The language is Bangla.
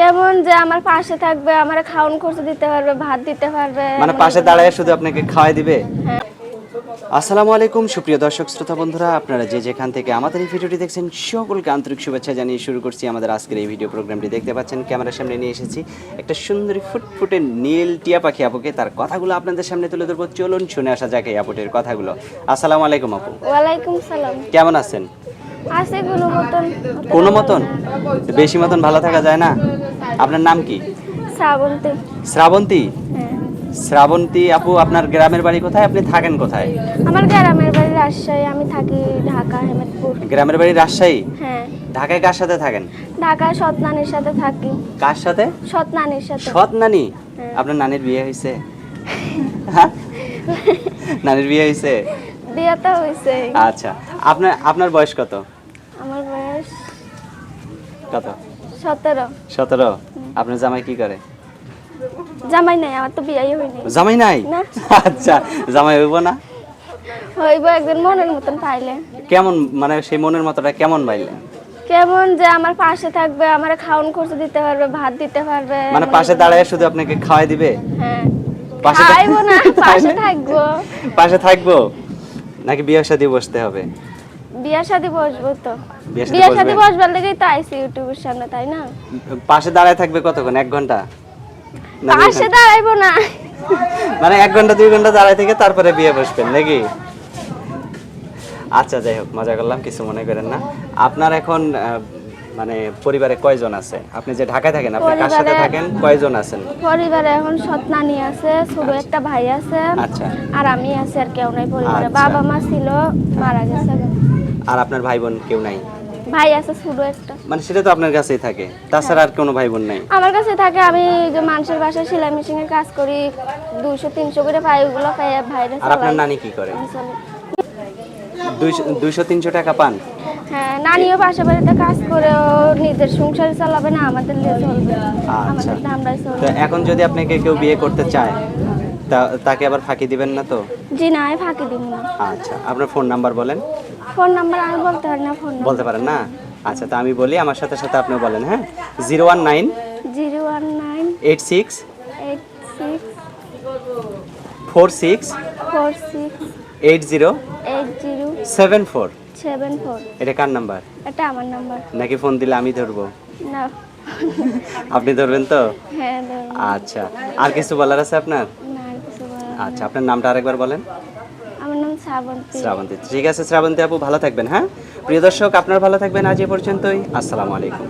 কেমন যে আমার পাশে থাকবে আমার খাওয়ান খরচ দিতে পারবে ভাত দিতে পারবে মানে পাশে দাঁড়ায় শুধু আপনাকে খাওয়াই দিবে? হ্যাঁ। আসসালামু আলাইকুম সুপ্রিয় দর্শক শ্রোতা বন্ধুরা আপনারা যে যেখান থেকে আমাদের এই ভিডিওটি দেখছেন সকলকে আন্তরিক শুভেচ্ছা জানিয়ে শুরু করছি আমাদের আজকের এই ভিডিও প্রোগ্রামটি। দেখতে পাচ্ছেন ক্যামেরার সামনে নিয়ে এসেছি একটা সুন্দরী ফুটফুটে নীল টিয়া পাখি আপুকে। তার কথাগুলো আপনাদের সামনে তুলে ধরবো। চলুন শুনে আসা যাক এই আপুটির কথাগুলো। আসসালামু আলাইকুম আপু। ওয়ালাইকুম সালাম। কেমন আছেন? আছে কোনো মতন? কোনো মতন? বেশি মতন ভালো থাকা যায় না? আপনার নাম কি? শ্রাবন্তী। শ্রাবন্তী? হ্যাঁ। শ্রাবন্তী আপু আপনার গ্রামের বাড়ি কোথায়? আপনি থাকেন কোথায়? আমার গ্রামের বাড়ি রাজশাহী আমি থাকি ঢাকা হেমেদপুর। গ্রামের বাড়ি রাজশাহী? হ্যাঁ। ঢাকায় কার সাথে থাকেন? ঢাকায় সৎ নানির সাথে থাকি। কার সাথে? সৎ নানির সাথে। সৎ নানি হ্যাঁ। আপনার নানির বিয়ে হয়েছে। হ্যাঁ? নানির বিয়ে হয়েছে? বিয়ে তো হয়েছে। আচ্ছা। আপনার আপনার বয়স কত? আমার বয়স কত? সতেরো। সতেরো? আপনার জামাই কি করে? জামাই নাই আমার তো বিয়াই হয়নি। জামাই নাই? না। আচ্ছা জামাই হইব না? হইব একদিন মনের মতন পাইলে। কেমন মানে সেই মনের মতোটা কেমন বাইলে কেমন যে আমার পাশে থাকবে আমার খাওয়ান খরচ দিতে পারবে ভাত দিতে পারবে। মানে পাশে দাঁড়ায় শুধু আপনাকে খাওয়াই দিবে? হ্যাঁ। পাশে থাক- খাইবো না পাশে? থাকব। পাশে থাকব? নাকি বিয়ে শাদী বসতে হবে? বিয়া শাদি বসবো তো। বিয়ে শাদি বসবেন? বসবার লেগেই তো ইউটিউবের সামনে তাই না? পাশে দাঁড়ায় থাকবে কতক্ষণ? এক ঘণ্টা? পাশে দাঁড়াইবো না। মানে এক ঘণ্টা দুই ঘণ্টা দাঁড়ায় থেকে তারপরে বিয়ে বসবেন নাকি? আচ্ছা যাই হোক মজা করলাম কিছু মনে করেন না। আপনার এখন মানে পরিবারে কয়জন আছে? আপনি যে ঢাকায় থাকেন আপনি কার সাথে থাকেন? কয়জন আছেন? পরিবারে এখন সৎ নানি আছে ছোট একটা ভাই আছে আচ্ছা। আর আমি আছি আর কেউ নাই পরিবারে। আচ্ছা। বাবা মা ছিল মারা গেছে। আর আপনার ভাই বোন কেউ নাই? ভাই আছে ছোট একটা। মানে সেটা তো আপনার কাছেই থাকে। তাছাড়া আর কোনো ভাই বোন নাই? আমার কাছে থাকে আমি যে মানুষের বাসায় সেলাই মেশিন এর কাজ করি দুইশো তিনশো করে পাই ওগুলো পাই ভাইরে আর আপনার নানি কি করে? আমি চলি। দুইশো দুইশো তিনশো টাকা পান? হ্যাঁ নানিও পাশে বাড়িতে কাজ করে ও নিজের সংসার চালাবে না আমাদের নিয়ে চলবে। আচ্ছা। আমাদের আমরাই তো চলবে এখন যদি আপনাকে কেউ বিয়ে করতে চায় তা তাকে আবার ফাঁকি দিবেন না তো? জি না আমি ফাঁকি দিব না। আচ্ছা আপনার ফোন নাম্বার বলেন। ফোন নাম্বার আমি বলতে পারি না ফোন বলতে পারেন না? আচ্ছা তা আমি বলি আমার সাথে সাথে আপনি বলেন হ্যাঁ? Zero one nine zero one nine eight six eight six four six four six eight zero eight zero seven four. Seven four. এটা কার নাম্বার? এটা আমার নাম্বার। নাকি ফোন দিলে আমি ধরবো? না। আপনি ধরবেন তো? হ্যাঁ আচ্ছা আর কিছু বলার আছে আপনার না আর কিছু বলার নেই। আচ্ছা আপনার নামটা আরেকবার বলেন। আমার নাম শ্রাবন্তী। শ্রাবন্তী। ঠিক আছে শ্রাবন্তী আপু ভালো থাকবেন হ্যাঁ? প্রিয় দর্শক আপনার ভালো থাকবেন আজ এ পর্যন্তই। আসসালামু আলাইকুম।